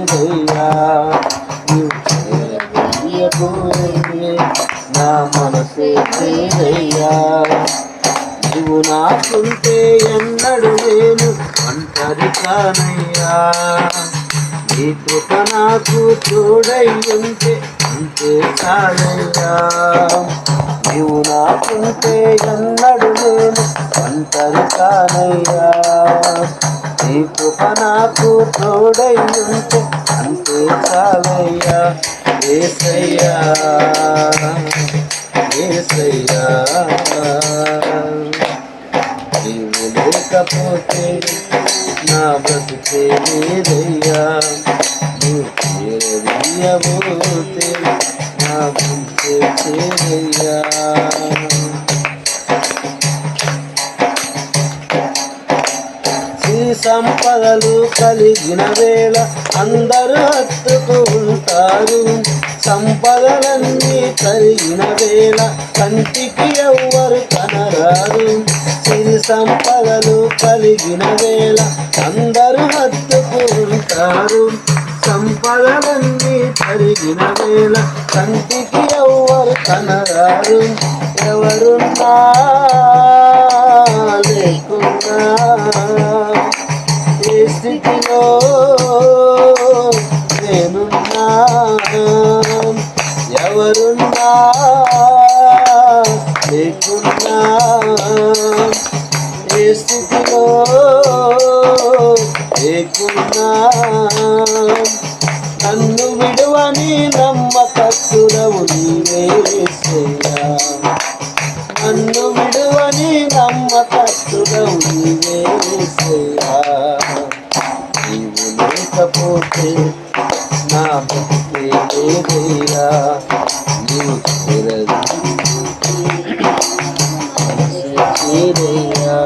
చేరయ్యా నా మనసే చేరయ్యా నువ్వు నాకుంటే ఎన్నడు నేను అంటది కానయ్యా నీ కృప నాకు తోడై ఉంటే అంతే కాదయ్యా నీవు నాకుంటే ఎన్నడు నేను అంటది కానయ్యా నీ కృప నాకు తోడై ఉంటే అంతే చాలయ్యా ఏసయ్యా ఏసయ్యా నీవు లేకపోతే నా బ్రతుకే లేదయ్యా నువ్వు చేరదీయబోతే నా బ్రతుకే చేరయ్యా. సంపదలు కలిగిన వేళ అందరూ హత్తుకు ఉంటారు సంపదలన్నీ కలిగిన వేళ కంటికి ఎవ్వరు కనరారు సిరి సంపదలు కలిగిన వేళ అందరూ హత్తుకు ఉంటారు సంపదలన్నీ కలిగిన వేళ కంటికి ఎవ్వరు కనరారు ఎవరున్నా స్థితిలో నేనున్నా ఎవరున్నా లేకున్నా ఏ స్థితిలో లేకున్నా నన్ను విడువని నమ్మకస్తుడవు నీవే నన్ను విడువని నమ్మకస్తుడవు నీవేసేయా లేకపోతే నా భక్తి లేదయ్యా నీవు చేరదు చేరయ్యా